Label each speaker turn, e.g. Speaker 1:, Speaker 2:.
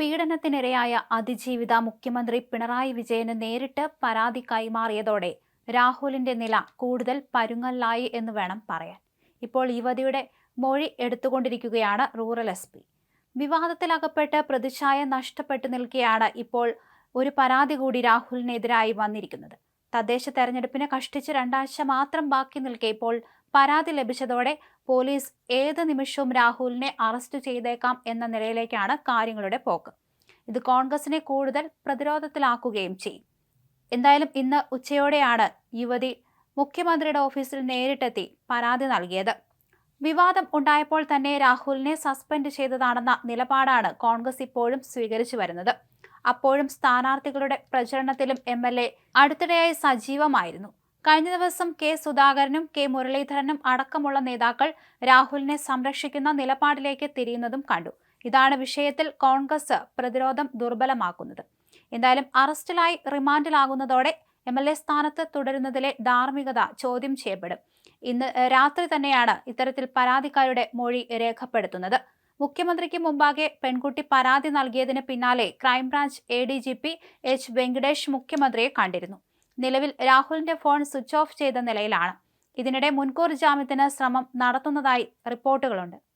Speaker 1: പീഡനത്തിനിരയായ അതിജീവിത മുഖ്യമന്ത്രി പിണറായി വിജയന് നേരിട്ട് പരാതി കൈമാറിയതോടെ രാഹുലിന്റെ നില കൂടുതൽ പരുങ്ങല്ലായി എന്ന് വേണം പറയാൻ. ഇപ്പോൾ യുവതിയുടെ മൊഴി എടുത്തുകൊണ്ടിരിക്കുകയാണ് റൂറൽ എസ് പി. വിവാദത്തിലകപ്പെട്ട് പ്രതിച്ഛായ നഷ്ടപ്പെട്ടു നിൽക്കുകയാണ് ഇപ്പോൾ ഒരു പരാതി കൂടി രാഹുലിനെതിരായി വന്നിരിക്കുന്നത്. തദ്ദേശ തെരഞ്ഞെടുപ്പിനെ കഷ്ടിച്ച് രണ്ടാഴ്ച മാത്രം ബാക്കി നിൽക്കെ ഇപ്പോൾ പരാതി ലഭിച്ചതോടെ പോലീസ് ഏത് നിമിഷവും രാഹുലിനെ അറസ്റ്റ് ചെയ്തേക്കാം എന്ന നിലയിലേക്കാണ് കാര്യങ്ങളുടെ പോക്ക്. ഇത് കോൺഗ്രസിനെ കൂടുതൽ പ്രതിരോധത്തിലാക്കുകയും ചെയ്യും. എന്തായാലും ഇന്ന് ഉച്ചയോടെയാണ് യുവതി മുഖ്യമന്ത്രിയുടെ ഓഫീസിൽ നേരിട്ടെത്തി പരാതി നൽകിയത്. വിവാദം ഉണ്ടായപ്പോൾ തന്നെ രാഹുലിനെ സസ്പെൻഡ് ചെയ്തതാണെന്ന നിലപാടാണ് കോൺഗ്രസ് ഇപ്പോഴും സ്വീകരിച്ചു വരുന്നത്. അപ്പോഴും സ്ഥാനാർത്ഥികളുടെ പ്രചരണത്തിലും എം എൽ എ അടുത്തിടെയായി സജീവമായിരുന്നു. കഴിഞ്ഞ ദിവസം കെ സുധാകരനും കെ മുരളീധരനും അടക്കമുള്ള നേതാക്കൾ രാഹുലിനെ സംരക്ഷിക്കുന്ന നിലപാടിലേക്ക് തിരിയുന്നതും കണ്ടു. ഇതാണ് വിഷയത്തിൽ കോൺഗ്രസ് പ്രതിരോധം ദുർബലമാക്കുന്നത്. എന്തായാലും അറസ്റ്റിലായി റിമാൻഡിലാകുന്നതോടെ എം എൽ എ സ്ഥാനത്ത് തുടരുന്നതിലെ ധാർമ്മികത ചോദ്യം ചെയ്യപ്പെടും. ഇന്ന് രാത്രി തന്നെയാണ് ഇത്തരത്തിൽ പരാതിക്കാരുടെ മൊഴി രേഖപ്പെടുത്തുന്നത്. മുഖ്യമന്ത്രിക്ക് മുമ്പാകെ പെൺകുട്ടി പരാതി നൽകിയതിന് പിന്നാലെ crime branch A D G P H Venkatesh മുഖ്യമന്ത്രിയെ കണ്ടിരുന്നു. നിലവിൽ രാഹുലിന്റെ ഫോൺ സ്വിച്ച് ഓഫ് ചെയ്ത നിലയിലാണ്. ഇതിനിടെ മുൻകൂർ ജാമ്യത്തിന് ശ്രമം നടത്തുന്നതായി റിപ്പോർട്ടുകളുണ്ട്.